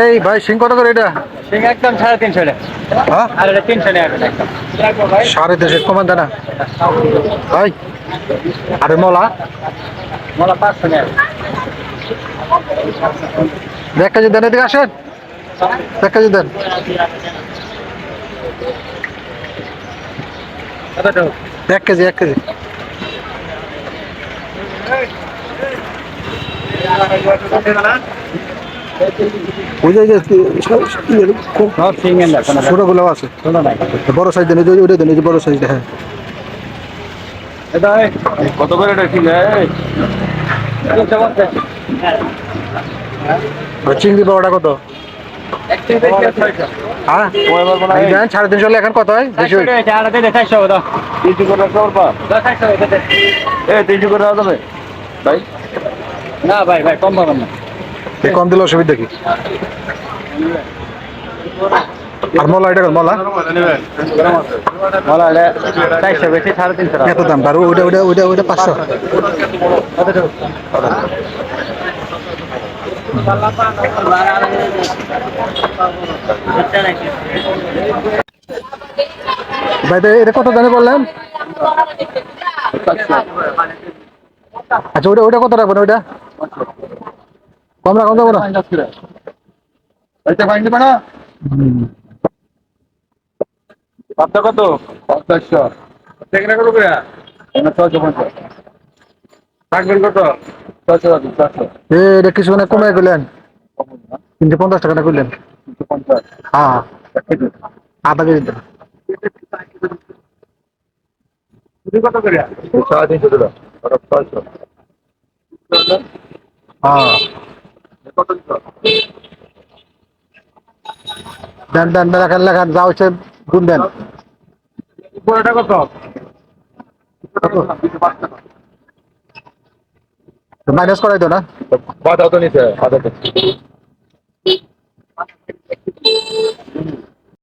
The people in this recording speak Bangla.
এই ভাই সিং কত করে এটা? সিং একদম সাড়ে তিনশো হ্যাঁ? আর এটা তিনশো সাড়ে দেশের কমান দেনা ভাই আরে মলা। মোলা পাঁচশো এক কেজি দেন এদিকে আসেন। এক কেজি দেন। এক কেজি এক কেজি। ওই যে ছোটগুলো আছে। বড় সাইজ দেন ওই ওইটা দেন যে বড় সাইজটা হ্যাঁ। কত করে এটা চিংড়ি বড়টা কত? হ্যাঁ? সাড়ে তিনশো এখন কত হয়? তিনশো তিনশো করে দেওয়া যাবে? ভাই না ভাই ভাই কম পাবেন না। কম দিলে অসুবিধা কি? আর মলা এটা কত? মলা? বলা হলে চারশো বেশি সাড়ে তিনশো টাকা। এত দাম আর ওইটা ওইটা ওইটা ওইটা পাঁচশো। ভাই এটা কত দামে বললেন? আচ্ছা ওইটা ওইটা কত রাখবেন ওইটা? কম রাখুন যাব না এটা ফাইন দিবে না পাঁচটা কত পঞ্চাশশো সেখানে কত করে? ছয়শো পঞ্চাশ থাকবেন কত? ছয়শো ছয়শো। এটা কিছু মানে কমে গেলেন তিনশো পঞ্চাশ টাকা করলেন। তিনশো পঞ্চাশ। হ্যাঁ। আধা কেজি দেন কত করে? সাড়ে তিনশো টাকা ছয়শো। হ্যাঁ। কত দিচ্ছ দেন দেন লেখান লেখান যা হচ্ছে গুণ দেন। পুরোটা কত? মাইনাস করাই তো না। বাধা তো নিতে বাধা তো।